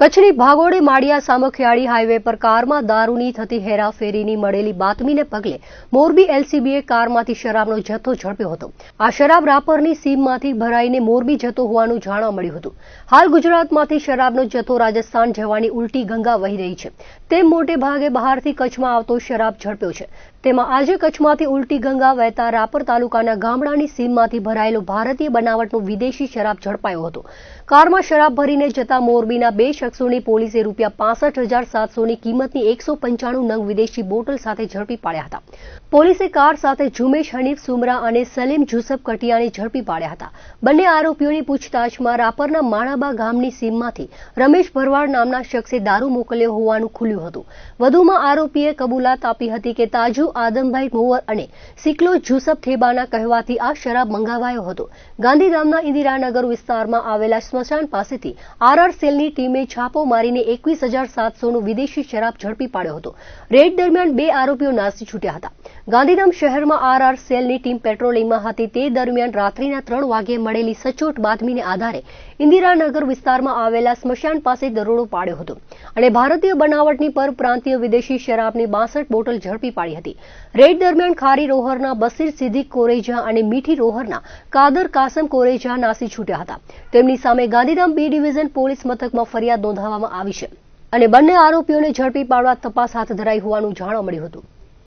કચ્છની ભાગોળે માળિયા સામખિયાળી હાઈવે પર કારમાં દારૂની થતી હેરાફેરીની મળેલી બાતમીને પગલે મોરબી એલસીબીએ કારમાંથી શરાબનો જથ્થો ઝડપ્યો હતો. આ શરાબ રાપરની સીમમાંથી ભરાઈને મોરબી જતો હોવાનું જાણવા મળ્યું હતું. હાલ ગુજરાતમાંથી શરાબનો જથ્થો રાજસ્થાન જવાની ઉલટી ગંગા વહી રહી છે. તેમ મોટે ભાગે બહારથી કચ્છમાં આવતો શરાબ ઝડપ્યો છે. તેમાં આજે કચ્છમાંથી ઉલટી ગંગા વહેતા રાપર તાલુકાના ગામડાની સીમમાંથી ભરાયેલો ભારતીય બનાવટનો વિદેશી શરાબ ઝડપાયો હતો. કારમાં શરાબ ભરીને જતા મોરબીના બે શખ્સોની પોલીસે રૂપિયા પાસઠ હજાર સાતસોની કિંમતની એકસો પંચાણું નંગ વિદેશી બોટલ સાથે ઝડપી પાડ્યા હતા. પોલીસે કાર સાથે ઝુમેશ હનીફ સુમરા અને સલીમ જુસફ કટિયાને ઝડપી પાડ્યા હતા. બંને આરોપીઓની પૂછતાછમાં રાપરના માણાબા ગામની સીમમાંથી રમેશ ભરવાડ નામના શખ્સે દારૂ મોકલ્યો હોવાનું ખુલ્યું હતું. વધુમાં આરોપીએ કબૂલાત આપી હતી કે તાજુ આદમભાઈ મોવર અને સિકલો જુસફ થેબાના કહેવાથી આ શરાબ મંગાવાયો હતો. ગાંધીધામના ઇન્દિરાનગર વિસ્તારમાં આવેલા સ્મશાન પાસેથી આરઆર સેલની ટીમે છાપો મારીને એકવીસ હજાર સાતસોનું વિદેશી શરાબ ઝડપી પાડ્યો હતો. રેડ દરમિયાન બે આરોપીઓ નાસી છૂટ્યા હતા. ગાંધીધામ શહેરમાં આરઆર સેલની ટીમ પેટ્રોલિંગમાં હતી. તે દરમિયાન રાત્રિના ત્રણ વાગ્યે મળેલી સચોટ બાતમીને આધારે ઇન્દિરાનગર વિસ્તારમાં આવેલા સ્મશાન પાસે દરોડો પાડ્યો હતો અને ભારતીય બનાવટની પરપ્રાંતીય વિદેશી શરાબની બાસઠ બોટલ ઝડપી પાડી હતી. રેડ દરમિયાન ખારી રોહરના, બસીર સિદ્દીક કોરેજા અને મીઠી રોહરના, કાદર કાસમ કોરેજા નાસી છૂટ્યા હતા. તેમની સામે ગાંધીધામ બી ડિવિઝન પોલીસ મથકમાં ફરિયાદ નોંધાવવામાં આવી છે અને બંને આરોપીઓને ઝડપી પાડવા તપાસ હાથ ધરાઈ હોવાનું જાણવા મળ્યું હતું.